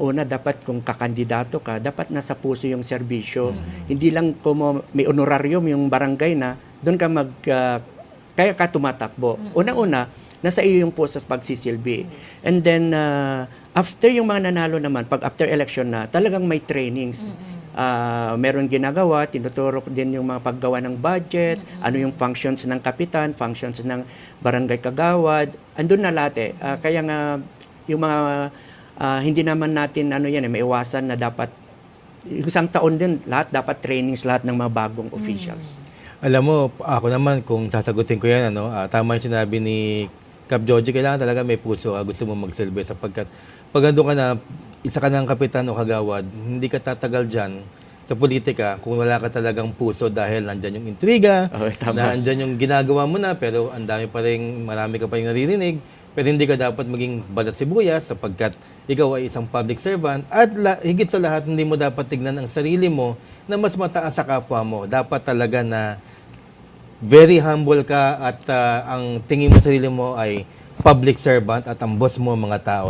una dapat kung kakandidato ka, dapat nasa puso yung serbisyo. Hindi lang como may honorarium yung barangay na doon ka mag ah, kaya ka tumatakbo. Una-una, nasa iyo yung puso sa pagsisilbi. And then ah, after yung mga nanalo naman, pag after election na, talagang may trainings. Ah, meron ginagawa, tinuturo din yung mga paggawa ng budget, ano yung functions ng kapitan, functions ng barangay kagawad. Andun na lahat eh. Ah, kaya nga yung mga ah, hindi naman natin ano yan eh, maiwasan na dapat isang taon din lahat dapat trainings lahat ng mga bagong officials. Alam mo, ako naman, kung sasagutin ko yan, ano, ah, tama yung sinabi ni Cap Joji, kailangan talaga may puso ka, gusto mo magsilbi sapagkat pag ando ka na, isa ka ng kapitan o kagawad, hindi ka tatagal dyan sa politika kung wala ka talagang puso dahil nandyan yung intriga, Oo, tama. nandyan yung ginagawa mo na, pero ang dami pa rin, marami ka pa rin naririnig, pero hindi ka dapat maging balat sibuyas sapagkat ikaw ay isang public servant at la- higit sa lahat, hindi mo dapat tignan ang sarili mo na mas mataas sa kapwa mo. Dapat talaga na very humble ka at ah, ang tingin mo sa sarili mo ay public servant at ang boss mo mga tao